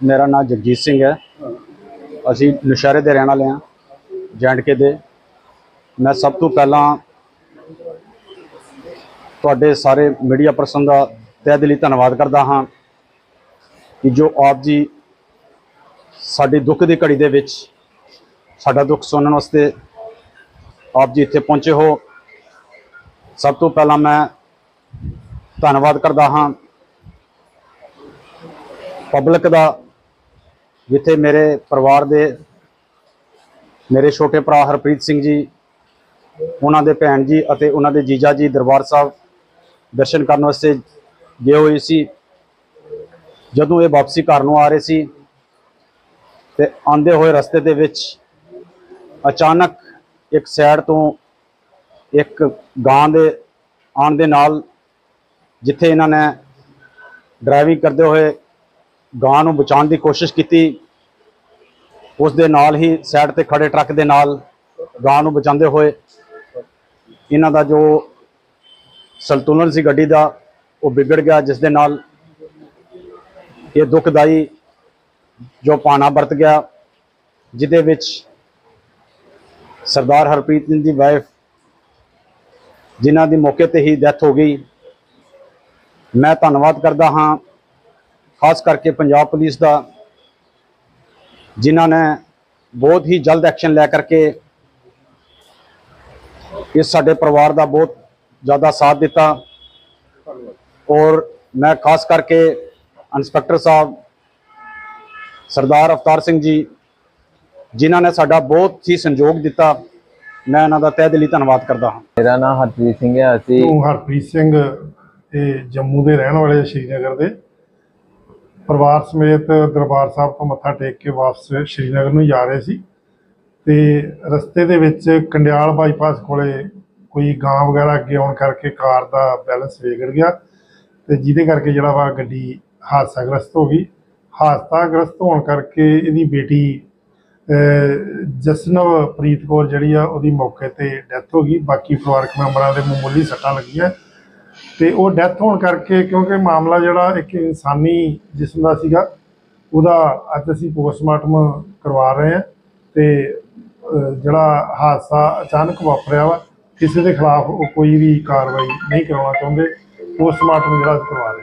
ਮੇਰਾ ਨਾਮ ਜਗਜੀਤ ਸਿੰਘ ਹੈ। ਅਸੀਂ ਨੁਸ਼ਹਿਰੇ ਦੇ ਰਹਿਣ ਵਾਲੇ ਹਾਂ ਕੇ ਦੇ। ਮੈਂ ਸਭ ਤੋਂ ਪਹਿਲਾਂ ਤੁਹਾਡੇ ਸਾਰੇ ਮੀਡੀਆ ਪਰਸਨ ਦਾ ਤਹਿ ਦਿਲੀ ਧੰਨਵਾਦ ਕਰਦਾ ਹਾਂ ਕਿ ਜੋ ਆਪ ਜੀ ਸਾਡੇ ਦੁੱਖ ਦੀ ਘੜੀ ਦੇ ਵਿੱਚ ਸਾਡਾ ਦੁੱਖ ਸੁਣਨ ਵਾਸਤੇ ਆਪ ਜੀ ਇੱਥੇ ਪਹੁੰਚੇ ਹੋ। ਸਭ ਤੋਂ ਪਹਿਲਾਂ ਮੈਂ ਧੰਨਵਾਦ ਕਰਦਾ ਹਾਂ। ਪਬਲਿਕ ਦਾ ਜਿੱਥੇ ਮੇਰੇ ਪਰਿਵਾਰ ਦੇ ਮੇਰੇ ਛੋਟੇ ਭਰਾ ਹਰਪ੍ਰੀਤ ਸਿੰਘ ਜੀ, ਉਹਨਾਂ ਦੇ ਭੈਣ ਜੀ ਅਤੇ ਉਹਨਾਂ ਦੇ ਜੀਜਾ ਜੀ ਦਰਬਾਰ ਸਾਹਿਬ ਦਰਸ਼ਨ ਕਰਨ ਵਾਸਤੇ ਗਏ ਹੋਏ ਸੀ। ਜਦੋਂ ਇਹ ਵਾਪਸੀ ਘਰ ਨੂੰ ਆ ਰਹੇ ਸੀ ਤੇ ਆਂਦੇ ਹੋਏ ਰਸਤੇ ਦੇ ਵਿੱਚ ਅਚਾਨਕ ਇੱਕ ਸਾਈਡ ਤੋਂ ਇੱਕ ਗਾਂ ਦੇ ਆਉਣ ਦੇ ਨਾਲ ਜਿੱਥੇ ਇਹਨਾਂ ਨੇ ਡਰਾਈਵਿੰਗ ਕਰਦੇ ਹੋਏ ਗਾਂ ਨੂੰ ਬਚਾਉਣ ਦੀ ਕੋਸ਼ਿਸ਼ ਕੀਤੀ। ਉਸ ਦੇ ਨਾਲ ਹੀ ਸਾਈਡ ਤੇ ਖੜੇ ਟਰੱਕ ਦੇ ਨਾਲ ਗਾਂ ਨੂੰ ਬਚਾਉਂਦੇ ਹੋਏ ਇਹਨਾਂ ਦਾ ਜੋ ਸੰਤੁਲਨ ਸੀ ਗੱਡੀ ਦਾ, ਉਹ ਵਿਗੜ ਗਿਆ, ਜਿਸ ਦੇ ਨਾਲ ਇਹ ਦੁਖਦਾਈ ਜੋ ਪਾਣਾ ਵਰਤ ਗਿਆ, ਜਿਹਦੇ ਵਿੱਚ ਸਰਦਾਰ ਹਰਪ੍ਰੀਤ ਸਿੰਘ ਦੀ ਵਾਈਫ ਜਿਨ੍ਹਾਂ ਦੀ ਮੌਕੇ ਤੇ ਹੀ ਡੈਥ ਹੋ ਗਈ। ਮੈਂ ਧੰਨਵਾਦ ਕਰਦਾ ਹਾਂ। ਖਾਸ ਕਰਕੇ ਪੰਜਾਬ ਪੁਲਿਸ ਦਾ ਜਿਨ੍ਹਾਂ ਨੇ ਬਹੁਤ ਹੀ ਜਲਦ ਐਕਸ਼ਨ ਲੈ ਕਰਕੇ ਇਸ ਸਾਡੇ ਪਰਿਵਾਰ ਦਾ ਬਹੁਤ ਜ਼ਿਆਦਾ ਸਾਥ ਦਿੱਤਾ। ਔਰ ਮੈਂ ਖਾਸ ਕਰਕੇ ਇੰਸਪੈਕਟਰ ਸਾਹਿਬ ਸਰਦਾਰ ਅਵਤਾਰ ਸਿੰਘ ਜੀ ਜਿਨ੍ਹਾਂ ਨੇ ਸਾਡਾ ਬਹੁਤ ਹੀ ਸੰਯੋਗ ਦਿੱਤਾ ਮੈਂ ਇਹਨਾਂ ਦਾ ਤਹਿ ਦਿਲੀ ਧੰਨਵਾਦ ਕਰਦਾ ਹਾਂ। ਮੇਰਾ ਨਾਮ ਹਰਪ੍ਰੀਤ ਸਿੰਘ ਹੈ ਅਸੀਂ ਤੋਂ ਹਰਪ੍ਰੀਤ ਸਿੰਘ ਇਹ ਜੰਮੂ ਦੇ ਰਹਿਣ ਵਾਲੇ ਸ਼੍ਰੀਨਗਰ ਦੇ। ਪਰਿਵਾਰ ਸਮੇਤ ਦਰਬਾਰ ਸਾਹਿਬ ਤੋਂ ਮੱਥਾ ਟੇਕ ਕੇ ਵਾਪਸ ਸ਼੍ਰੀਨਗਰ ਨੂੰ ਜਾ ਰਹੇ ਸੀ। ਤੇ ਰਸਤੇ ਦੇ ਵਿੱਚ ਕੰਡਿਆਲ ਬਾਈਪਾਸ ਕੋਲੇ ਕੋਈ ਗਾਂ ਵਗੈਰਾ ਅੱਗੇ ਆਉਣ ਕਰਕੇ ਕਾਰ ਦਾ ਬੈਲੈਂਸ ਵਿਗੜ ਗਿਆ ਤੇ ਜਿਹਦੇ ਕਰਕੇ ਜਿਹੜਾ ਵਾ ਗੱਡੀ ਹਾਦਸਾਗ੍ਰਸਤ ਹੋ ਗਈ। ਹਾਦਸਾਗ੍ਰਸਤ ਹੋਣ ਕਰਕੇ ਇਹਦੀ ਬੇਟੀ ਜਸਨਵ ਪ੍ਰੀਤ ਕੌਰ ਜਿਹੜੀ ਆ, ਉਹਦੀ ਮੌਕੇ ਤੇ ਡੈਥ ਹੋ ਗਈ। ਬਾਕੀ ਪਰਿਵਾਰਕ ਮੈਂਬਰਾਂ ਦੇ ਮਾਮੂਲੀ ਸੱਟਾਂ ਲੱਗੀਆਂ। ਤੇ ਉਹ ਡੈਥ ਹੋਣ ਕਰਕੇ ਕਿਉਂਕਿ ਮਾਮਲਾ ਜਿਹੜਾ ਇੱਕ ਇਨਸਾਨੀ ਜਿਸਮ ਦਾ ਸੀਗਾ, ਉਹਦਾ ਅੱਜ ਅਸੀਂ ਪੋਸਟਮਾਰਟਮ ਕਰਵਾ ਰਹੇ ਹਾਂ ਤੇ ਜਿਹੜਾ ਹਾਦਸਾ ਅਚਾਨਕ ਵਾਪਰਿਆ ਵਾ, ਕਿਸੇ ਦੇ ਖਿਲਾਫ ਉਹ ਕੋਈ ਵੀ ਕਾਰਵਾਈ ਨਹੀਂ ਕਰਵਾਉਣਾ ਚਾਹੁੰਦੇ, ਪੋਸਟਮਾਰਟਮ ਜਿਹੜਾ ਅਸੀਂ ਕਰਵਾ ਰਹੇ